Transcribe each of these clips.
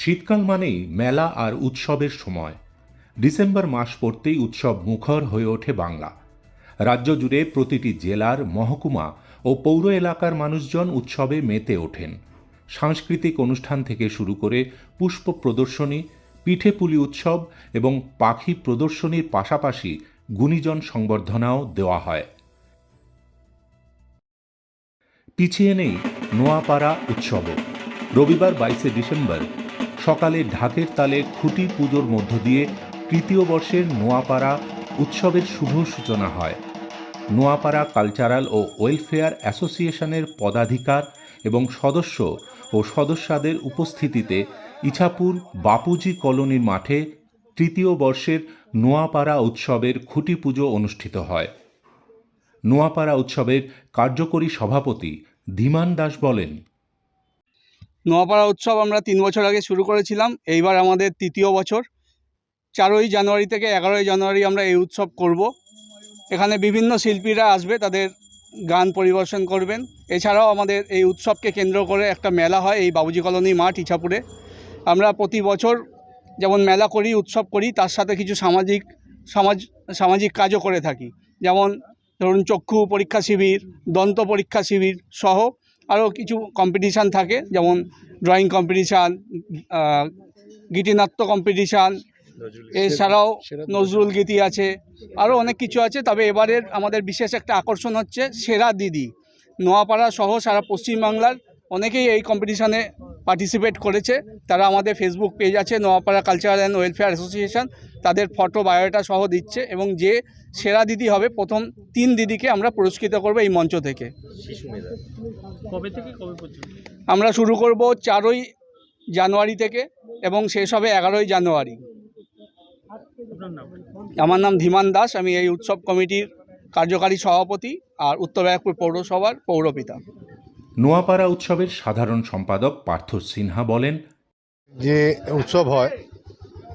শীতকাল মানেই মেলা আর উৎসবের সময়। ডিসেম্বর মাস পড়তেই উৎসব মুখর হয়ে ওঠে বাংলা। রাজ্য জুড়ে প্রতিটি জেলার মহকুমা ও পৌর এলাকার মানুষজন উৎসবে মেতে ওঠেন। সাংস্কৃতিক অনুষ্ঠান থেকে শুরু করে পুষ্প প্রদর্শনী পিঠেপুলি উৎসব এবং পাখি প্রদর্শনীর পাশাপাশি গুণীজন সংবর্ধনাও দেওয়া হয়। পিছিয়ে নেই নোয়াপাড়া উৎসবও। রবিবার বাইশে ডিসেম্বর সকালে ঢাকের তালে খুঁটি পুজোর মধ্য দিয়ে তৃতীয় বর্ষের নোয়াপাড়া উৎসবের শুভ সূচনা হয়। নোয়াপাড়া কালচারাল ও ওয়েলফেয়ার অ্যাসোসিয়েশনের পদাধিকার এবং সদস্য ও সদস্যদের উপস্থিতিতে ইছাপুর বাপুজি কলোনির মাঠে তৃতীয় বর্ষের নোয়াপাড়া উৎসবের খুঁটি পুজো অনুষ্ঠিত হয়। নোয়াপাড়া উৎসবের কার্যকরী সভাপতি ধীমান দাস বলেন নোয়াপাড়া উৎসব আমরা তিন বছর আগে শুরু করেছিলাম, এইবার আমাদের তৃতীয় বছর। চারই জানুয়ারি থেকে এগারোই জানুয়ারি আমরা এই উৎসব করব। এখানে বিভিন্ন শিল্পীরা আসবে, তাদের গান পরিবেশন করবেন। এছাড়াও আমাদের এই উৎসবকে কেন্দ্র করে একটা মেলা হয়, এই বাবুজি কলোনি মাঠ ইছাপুরে আমরা প্রতি বছর যেমন মেলা করি, উৎসব করি, তার সাথে কিছু সামাজিক, সমাজ, সামাজিক কাজও করে থাকি। যেমন ধরুন চক্ষু পরীক্ষা শিবির, দন্ত পরীক্ষা শিবির সহ আরও কিছু কম্পিটিশান থাকে যেমন ড্রয়িং কম্পিটিশান গীতিনাট্য কম্পিটিশান এছাড়াও নজরুল গীতি আছে আরও অনেক কিছু আছে তবে এবারের আমাদের বিশেষ একটা আকর্ষণ হচ্ছে সেরা দিদি। নোয়াপাড়া সহ সারা পশ্চিমবাংলার অনেকেই এই কম্পিটিশানে পার্টিসিপেট করেছে। তারা আমাদের ফেসবুক পেজ আছে Noapara cultural and welfare association তাদের ফটো বায়োডাটা সহ দিচ্ছে এবং যে সেরা দিদি হবে প্রথম তিন দিদিকে আমরা পুরস্কৃত করব এই মঞ্চ থেকে। আমরা শুরু করব চারই জানুয়ারি থেকে এবং শেষ হবে এগারোই জানুয়ারি। আমার নাম ধীমান দাস আমি এই উৎসব কমিটির কার্যকারী সভাপতি আর উত্তর ব্যারাকপুর পৌরসভার পৌরপিতা। নোয়াপাড়া উৎসবের সাধারণ সম্পাদক পার্থ সিনহা বলেন, যে উৎসব হয়,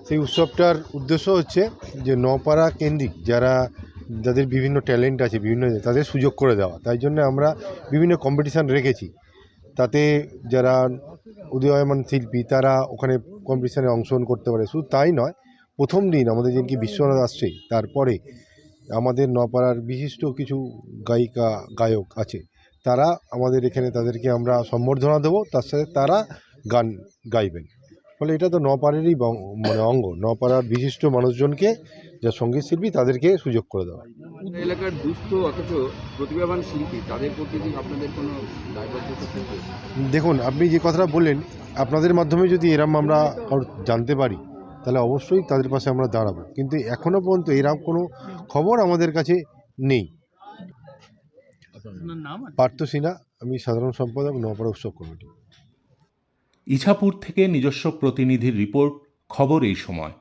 সেই উৎসবটার উদ্দেশ্য হচ্ছে যে নপাড়া কেন্দ্রিক যারা, যাদের বিভিন্ন ট্যালেন্ট আছে, বিভিন্ন তাদের সুযোগ করে দেওয়া। তাই জন্য আমরা বিভিন্ন কম্পিটিশান রেখেছি। তাতে যারা উদীয়মান শিল্পী, তারা ওখানে কম্পিটিশানে অংশগ্রহণ করতে পারে। শুধু তাই নয়, প্রথম দিন আমাদের যেদিনকে বিশ্বনাথ আসছে, তারপরে আমাদের নপাড়ার বিশিষ্ট কিছু গায়িকা, গায়ক আছে। তারা আমাদের এখানে তাদেরকে আমরা সম্বর্ধনা দেবো তার সাথে তারা গান গাইবেন। ফলে এটা তো নপাড়ারই মানে অঙ্গ নপাড়ার বিশিষ্ট মানুষজনকে যা সংগীত শিল্পী তাদেরকে সুযোগ করে দেওয়া। এলাকার দুস্থ অথচ প্রতিভাবান শিল্পী তাদের প্রতি আপনাদের কোনো দেখুন আপনি যে কথাটা বললেন আপনাদের মাধ্যমে যদি এরম আমরা জানতে পারি তাহলে অবশ্যই তাদের পাশে আমরা দাঁড়াবো। কিন্তু এখনও পর্যন্ত এরম কোনো খবর আমাদের কাছে নেই। পার্থ সিনহা আমি সাধারণ সম্পাদক নপাড়া উৎসব কমিটি। ইছাপুর থেকে নিজস্ব প্রতিনিধির রিপোর্ট খবর এই সময়।